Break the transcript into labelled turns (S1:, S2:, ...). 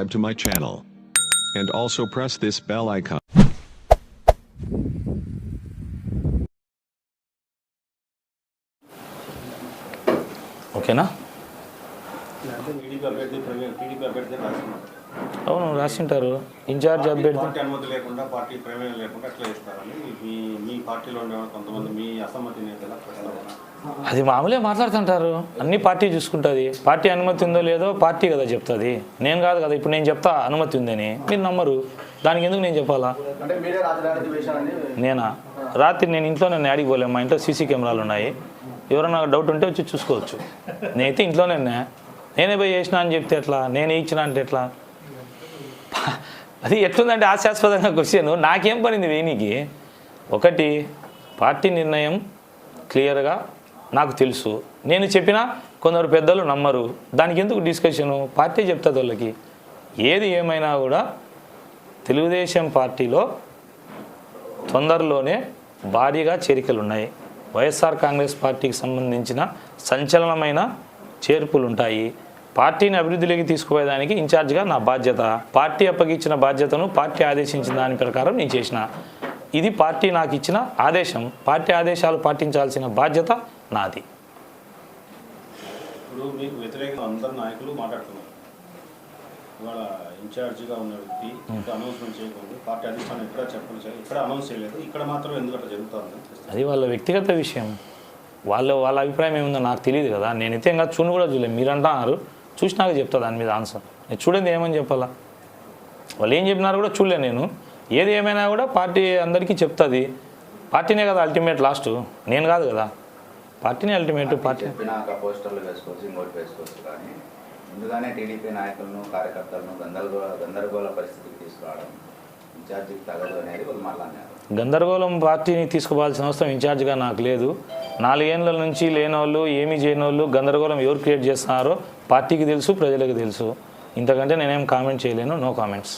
S1: subscribe to my channel. And also press this bell icon.
S2: ఓకేనా అవును రాసింటారు incharge అభ్యర్థి
S3: అనుమతి లేకుండా పార్టీ ప్రమేయం లేకుండా అట్లా ఇస్తారని మీ మీ పార్టీలో ఉండే కొంతమంది మీ అసమ్మతి నేతల
S2: అది మామూలే మాట్లాడుతుంటారు. అన్ని పార్టీ చూసుకుంటుంది. పార్టీ అనుమతి ఉందో లేదో పార్టీ కదా చెప్తుంది. నేను కాదు కదా ఇప్పుడు నేను చెప్తా అనుమతి ఉందని. మీరు నమ్మరు. దానికి ఎందుకు నేను చెప్పాలా? నేనా? రాత్రి నేను ఇంట్లో నన్ను యాడికి పోలేము మా ఇంట్లో సీసీ కెమెరాలు ఉన్నాయి. ఎవరైనా డౌట్ ఉంటే వచ్చి చూసుకోవచ్చు. నేనైతే ఇంట్లోనే. నేనే పోయి చేసిన అని చెప్తే ఎట్లా? నేనే ఇచ్చిన అంటే ఎట్లా? అది ఎట్లుందంటే హాస్యాస్పదంగా క్వశ్చన్ నాకేం పనింది వేణికి? ఒకటి పార్టీ నిర్ణయం క్లియర్గా నాకు తెలుసు. నేను చెప్పినా కొందరు పెద్దలు నమ్మరు. దానికి ఎందుకు డిస్కషను? పార్టీ చెప్తుంది వాళ్ళకి. ఏది ఏమైనా కూడా తెలుగుదేశం పార్టీలో తొందరలోనే భారీగా చేరికలు ఉన్నాయి వైఎస్ఆర్ కాంగ్రెస్ పార్టీకి సంబంధించిన సంచలనమైన చేర్పులు ఉంటాయి పార్టీని అభివృద్ధిలోకి తీసుకుపోయేదానికి ఇన్ఛార్జ్గా నా బాధ్యత. పార్టీ అప్పగించిన బాధ్యతను పార్టీ ఆదేశించిన దాని ప్రకారం నేను చేసిన. ఇది పార్టీ నాకు ఇచ్చిన ఆదేశం. పార్టీ ఆదేశాలు పాటించాల్సిన బాధ్యత నాది.
S3: ఇప్పుడు మీకు వ్యతిరేకంగా అందరు నాయకులు మాట్లాడుతున్నారు. ఇవాళ ఇన్ఛార్జిగా ఉన్న వ్యక్తి అనౌన్స్మెంట్ చేయకూడదు. పార్టీ అధిష్టానం ఎక్కడ చెప్పని ఇక్కడ అనౌన్స్ చేయలేదు. ఇక్కడ మాత్రం ఎందుకు అట్లా జరుగుతుంది
S2: అది వాళ్ళ వ్యక్తిగత విషయం. వాళ్ళ వాళ్ళ అభిప్రాయం ఏముందో నాకు తెలియదు కదా. నేనైతే ఇంకా చూని కూడా చూడలేదు. మీరు అంటున్నారు. చూసినాక చెప్తా దాని మీద ఆన్సర్. నేను చూడండి ఏమని చెప్పాలా? వాళ్ళు ఏం చెప్పినారు కూడా చూడలే నేను. ఏది ఏమైనా కూడా పార్టీ అందరికీ చెప్తుంది. పార్టీనే కదా అల్టిమేట్ లాస్ట్. నేను కాదు కదా. పార్టీనే అల్టిమేట్ పార్టీ
S4: చెప్పినాక పోస్టర్లు వేసుకోవచ్చు ఇంకోటి వేసుకోవచ్చు కానీ ముందుగానే టీడీపీ నాయకులను కార్యకర్తలను గందరగోళ గందరగోళ పరిస్థితికి తీసుకురావడం ఇన్ఛార్జికి తగదు అనేది వాళ్ళు మాట్లాడినారు
S2: గందరగోళం పార్టీని తీసుకోవాల్సిన అవసరం ఇన్ఛార్జ్గా నాకు లేదు. నాలుగేళ్ళ నుంచి లేనోళ్ళు ఏమీ చేయని వాళ్ళు గందరగోళం ఎవరు క్రియేట్ చేస్తున్నారో పార్టీకి తెలుసు ప్రజలకు తెలుసు. ఇంతకంటే నేనేం కామెంట్ చేయలేను. No comments.